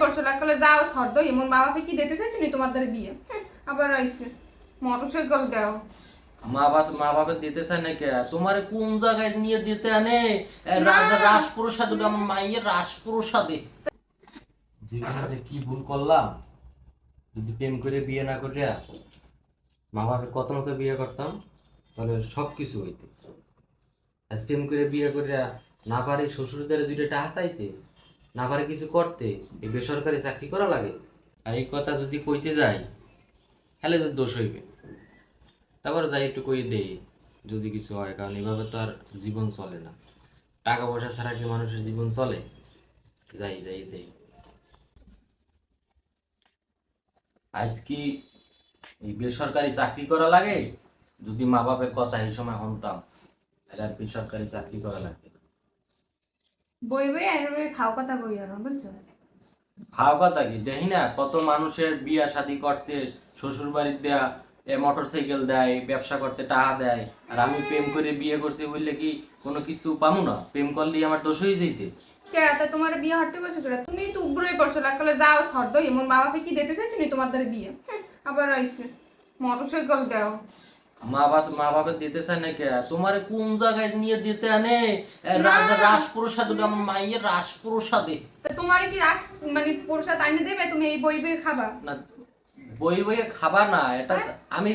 পড়ছো লাগালে যাও সর্দ এমন বাপে কি দিতে চাইছি নি তোমার দ্বারা বিয়ে আবার আইসে মোটরসাইকেল দাও। মা বাবা মা বাবা দিতে চায় না কে তোমার কোন জায়গায় নিয়ে দিতে আনে? রাজা রাজপ্রসাদ ওটা আমার মাইয়ের রাজপ্রসাদে। জীবনে যে কি ভুল করলাম যদি প্রেম করে বিয়ে না করে মা বাবার কত মতো বিয়ে করতাম তাহলে সব কিছু হইতে। আজ প্রেম করে বিয়ে করে না পারে শ্বশুরদের দুইটা টাকা চাইতে না পারে কিছু করতে এই বেসরকারি চাকরি করা লাগে। আর এই কথা যদি কইতে যাই, তাহলে তো দোষ হইবে। তারপর যাই একটু কই দেই, যদি কিছু হয়, কারণ এভাবে তো আর জীবন চলে না। টাকা পয়সা ছাড়া কি মানুষের জীবন চলে? যাই যাই, দেই। আজ কি এই বেসরকারি চাকরি করা লাগে? যদি মা বাপের কথা এই সময় শুনতাম, তাহলে আর বেসরকারি চাকরি করা লাগে বই বই আর কথা বই আর বুঝছ? ভাও কথা কি? দেখি না কত মানুষের বিয়া শাদি করছে শ্বশুর বাড়ির দেয়া এ মোটর সাইকেল দেয় ব্যবসা করতে টাকা দেয় আর আমি প্রেম করে বিয়ে করছি বললে কি কোনো কিছু পামু না? প্রেম করলেই আমার দোষ হয়ে যেতে কে তা তোমার বিয়ে হতে গেছে কেন তুমি তো উগ্রই পড়ছো লাগালে যাও সর্দ এমন মা বাপে কি দিতে চাইছি নি তোমার দ্বারা বিয়ে? আবার আইসে। মোটরসাইকেল দাও। মা বাবা মা বাবা দিতে চায় না কে তোমার কোন জায়গায় নিয়ে দিতে আনে। রাজা রাজপ্রসাদ ওটা আমার মাইয়ের রাজপ্রসাদে। তা তোমার কি আস মানে প্রসাদ আইনে দেবে? তুমি এই বই বই খাবা? না বই বইয়ে খাবার না। এটা আমি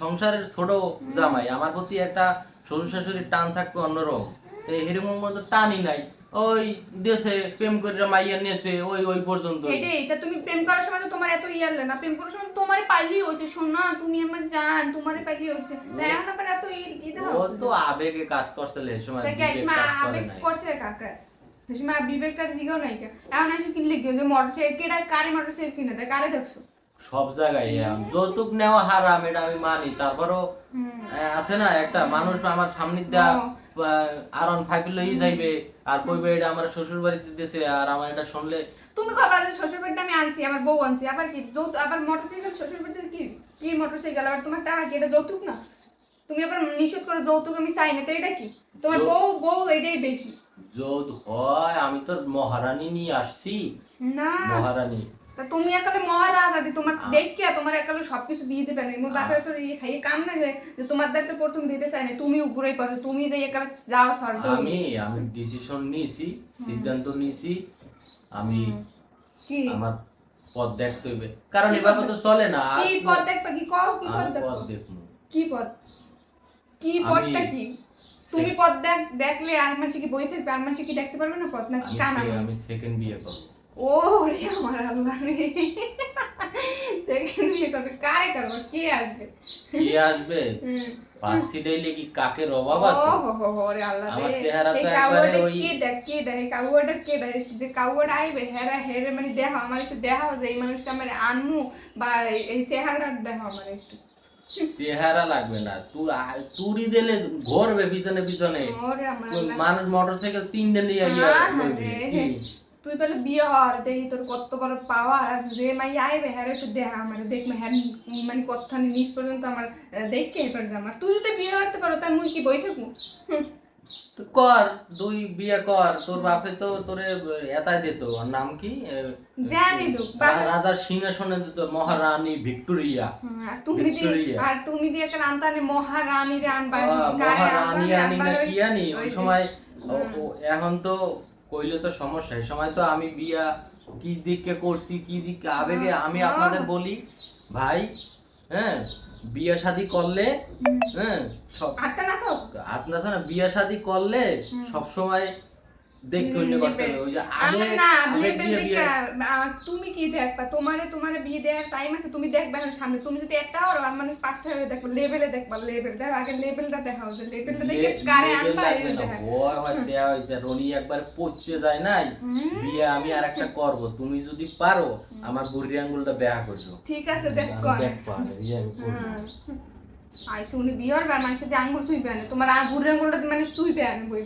সংসারের ছোট জামাই। আমার প্রতি একটা শ্বশুর শাশুড়ির টান থাকবে অন্যরকম। এই হেরিমোর মধ্যে টানই নাই। ওই দেশে প্রেম করে মাইয়া নিয়েছে ওই ওই পর্যন্ত। এটাই তা তুমি প্রেম করার সময় তো তোমার এত ইয়ার না। প্রেম করার সময় পাইলি শোনা তুমি আমার জান তোমারই পাইলি এখন আবার এত ইদা ও তো আবেগে কাজ করছে এই সময় তা করে আবেগ করছে বিবেকটা জিগাও নাই কে? এখন এসে কিনলে গিয়ে যে কারে মোটর কিনে কারে দেখছ? সব জায়গায় যৌতুক নেওয়া হারাম এটা আমি মানি। তারপরও আছে না একটা? মানুষ আমার সামনে দেয়া আর অন ফাইভ লই যাইবে আর কইবে এটা আমার শ্বশুর বাড়িতে দিতেছে আর আমার এটা শুনলে তুমি কবা যে শ্বশুর বাড়িতে আমি আনছি আমার বউ আনছি আবার কি যৌতুক আবার মোটরসাইকেল শ্বশুর বাড়িতে কি কি মোটরসাইকেল আবার তোমার টাকা কি এটা যৌতুক না? তুমি আবার নিষেধ করে যৌতুক আমি চাই না তো এটা কি? তোমার বউ বউ এটাই বেশি। যৌত হয় আমি তো মহারানী নিয়ে আসছি। না। মহারানী। তা তুমি একালে মহারাজা দি তোমার দেখকে তোমার একালে সবকিছু দিয়ে দিবে না। মোর বাপের তো ইয়ে খাইয়ে কাম না যে যে তোমার দায়িত্ব প্রথম দিতে চাই না তুমি উপরেই করো তুমি যে একালে যাও সর্দ আমি আমি ডিসিশন নিয়েছি সিদ্ধান্ত নিয়েছি আমি কি? আমার পথ দেখতে হইবে কারণ এভাবে তো চলে না কি পদ দেখবা কি? কও কি দেখো? পথ দেখব কি পদ কি পদটা কি? তুমি পদ দেখ দেখলে আর মানুষ কি বই থাকবে? আর মানুষ কি দেখতে পারবে না পদ নাকি আমি কানা আমি সেকেন্ড বিয়ে করব। ও রে আমার আল্লাহ সেকেন্ড বিয়ে করবে কারে করব? কে আসবে? কে আসবে? হুম। পাঁচ কি কাকের অভাব আছে? হো হো হো রে আল্লাহ আমার চেহারা তো একবারে ওই- কে দেখ কে দেখ কাউয়াটা কে দেখ যে কাউয়াটা আইবে হেরা হেরে মানে দেহ আমার একটু দেহ যে এই মানুষটা আমার আনমু বা এই- এই চেহারাটা দেহ আমার একটু। চেহারা লাগবে না। তুই তুরি দিলে ঘরবে পিছনে ওরে। মানুষ মোটরসাইকেল তিনটে নিয়ে? তুই তাহলে বিয়ে হওয়ার দেখি তোর কত বড় পাওয়ার আর যে মাই আইবে হ্যাঁ একটু দেখ আমার দেখ হ্যাঁ মানে কতখানি নিচ পর্যন্ত আমার দেখকে এবার আমার। তুই যদি বিয়ে করতে পারো তাই মুই কি বই থাকব? কর দুই বিয়ে কর তোর বাপে তো তোরে এতাই দিত নাম কি? জানি তো, রাজার সিংহাসনে দিত মহারানী ভিক্টোরিয়া। আর তুমি আর তুমি দিয়ে একটা আনতানে মহারানী রে আনবা আহ, মহারানী আনি না কি আনি ওই সময় এখন তো কইলে তো সমস্যা এই সময় তো আমি বিয়া কি দিককে করছি কি দিককে আবেগে আমি হ্যাঁ। আপনাদের বলি ভাই হ্যাঁ বিয়া শাদি করলে হ্যাঁ আপনার না বিয়া শাদি করলে সব না বিয়ে। তুমি কি দেখবা? তোমারে তোমারে বিয়ে দেওয়ার টাইম আছে তুমি দেখবা সামনে। তুমি যদি একটা আর আর পাঁচটা হয়ে দেখবা লেভেলে দেখবা লেভেল দেখ আগে লেভেলটা দেখাও যে লেভেলটা দেখে কারে আনবা লাগবে এটা না। দেখা। ভয় হয় দেয়া হয়েছে রনি একবার পচে যায় নাই বিয়ে আমি আর একটা করব। তুমি যদি পারো আমার বুড়ি আঙ্গুলটা বেহা করছ ঠিক আছে দেখ কর। আমি বিয়ে আমি করব। আইসে উনি বিয়ে হবে মানুষের আঙ্গুল ছুঁইবে আনে তোমার আঙ্গুর আঙ্গুলটা মানুষ ছুঁইবে আনে বই